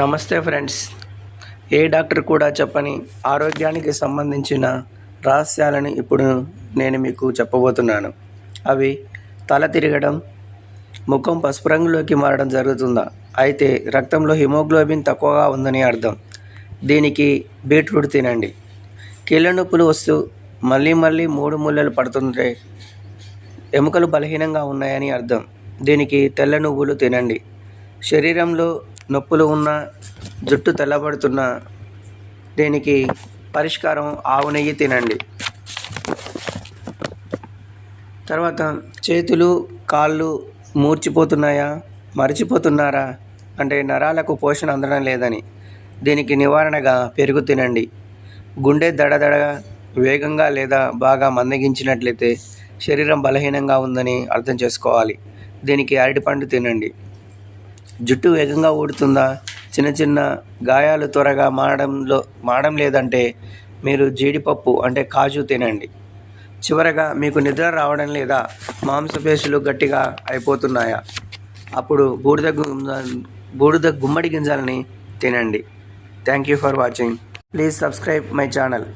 నమస్తే ఫ్రెండ్స్. ఏ డాక్టర్ కూడా చెప్పని ఆరోగ్యానికి సంబంధించిన రహస్యాలను ఇప్పుడు నేను మీకు చెప్పబోతున్నాను. అవి తల తిరగడం ముఖం పసుపు రంగులోకి మారడం జరుగుతుందా? అయితే రక్తంలో హిమోగ్లోబిన్ తక్కువగా ఉందని అర్థం. దీనికి బీట్రూట్ తినండి. కీళ్ళ నొప్పులు వస్తూ మళ్ళీ మళ్ళీ మూడు ముళ్ళలు పడుతుంటే ఎముకలు బలహీనంగా ఉన్నాయని అర్థం. దీనికి తెల్ల నువ్వులు తినండి. శరీరంలో నొప్పులు ఉన్న జుట్టు తెల్లబడుతున్న దీనికి పరిష్కారం ఆవు నెయ్యి తినండి. తర్వాత చేతులు కాళ్ళు మూర్చిపోతున్నాయా? మరిచిపోతున్నారా? అంటే నరాలకు పోషణ అందడం లేదని. దీనికి నివారణగా పెరుగు తినండి. గుండె దడదడగా వేగంగా లేదా బాగా మందగించినట్లయితే శరీరం బలహీనంగా ఉందని అర్థం చేసుకోవాలి. దీనికి అరటిపండు తినండి. జుట్టు వేగంగా ఊడుతుందా? చిన్న చిన్న గాయాలు త్వరగా మారడంలో మారడం లేదంటే మీరు జీడిపప్పు అంటే కాజు తినండి. చివరగా మీకు నిద్ర రావడం లేదా మాంసపేశులు గట్టిగా అయిపోతున్నాయా? అప్పుడు బూడిద బూడిద గుమ్మడి గింజలని తినండి. Thank you for watching. Please subscribe my channel.